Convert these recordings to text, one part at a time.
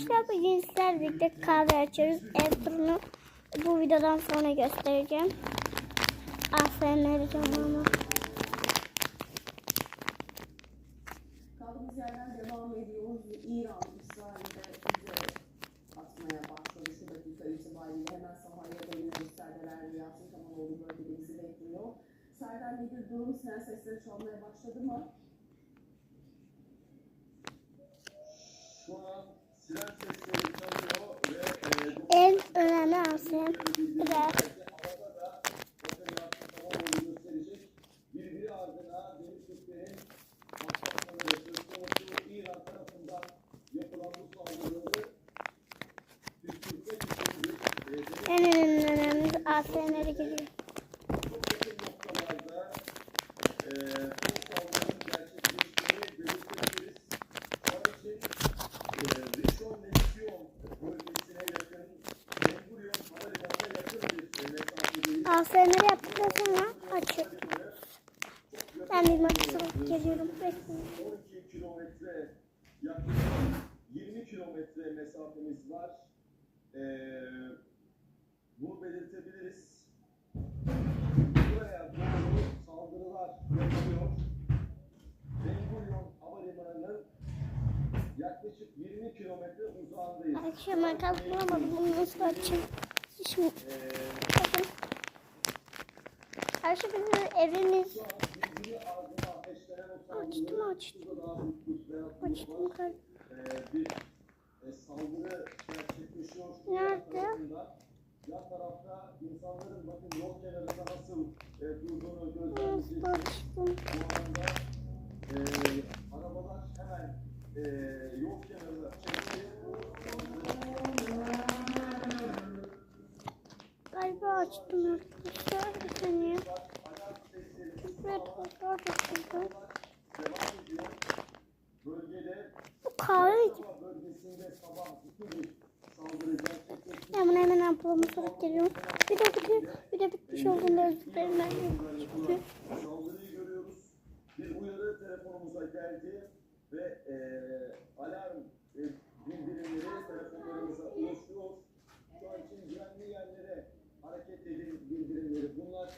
Arkadaşlar bugün sizlerle birlikte kahve açıyoruz. Ev bu videodan sonra göstereceğim. Aferin vereceğim ama. Kaldığımız devam ediyoruz. İran İsrail'de bize atmaya başladı şu dakika itibariyle. Hemen dönüyoruz. Serdar Rüyasın Kamaloğlu bölgede bizi bekliyor. Serdar ne bir durum? Sen sesleri çalmaya başladı mı? Şu an siren sesleri çalıyor ve e, bu En önemli Aferin. Ve havada da bakın yaptığı tamam gösterecek. Birbiri ardına deniz Türklerin patlatmaları söz konusu İran tarafından yapılan bu saldırıları püskürtmek için bir e, deniz en önemli önemli Aferin'leri yaptıktan sonra açıyor. Ben bir maçı geliyorum. Bekleyin. 12 kilometre yaklaşık 20 kilometre mesafemiz var. Ee, bunu belirtebiliriz. Buraya doğru saldırılar yapılıyor. Ben Gurion Havalimanı'nın yaklaşık 20 kilometre uzağındayız. Akşama kalkamadım. Bunu nasıl açayım? Şimdi Ee, Karşı bizim evimiz. Açtım açtım. Açtım kalp. Nerede? Yan tarafta insanların bakın yol kenarında nasıl e, durduğunu gözlemleyeceksiniz. Bu anda e, arabalar hemen e, yol kenarına çekti. Açtım arkadaşlar. Bir saniye. Evet. Bölgede Bu kahve mi? Ben bunu hemen ampulümü sorup geliyorum. Bir de bir, bir de bitmiş olduğunda özür dilerim ben. Çünkü. Bir uyarı telefonumuza geldi ve e, alarm e, bildirimleri telefonlarımıza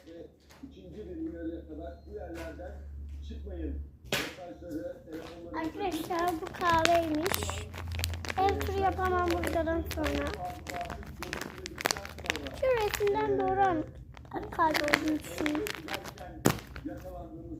ve ikinci uyarıya kadar bu yerlerden çıkmayın mesajları arkadaşlar bu kahveymiş. Ev turu yapamam bu videodan sonra. Şu resimden doğru kalp olduğunu düşünüyorum. yakalandığımız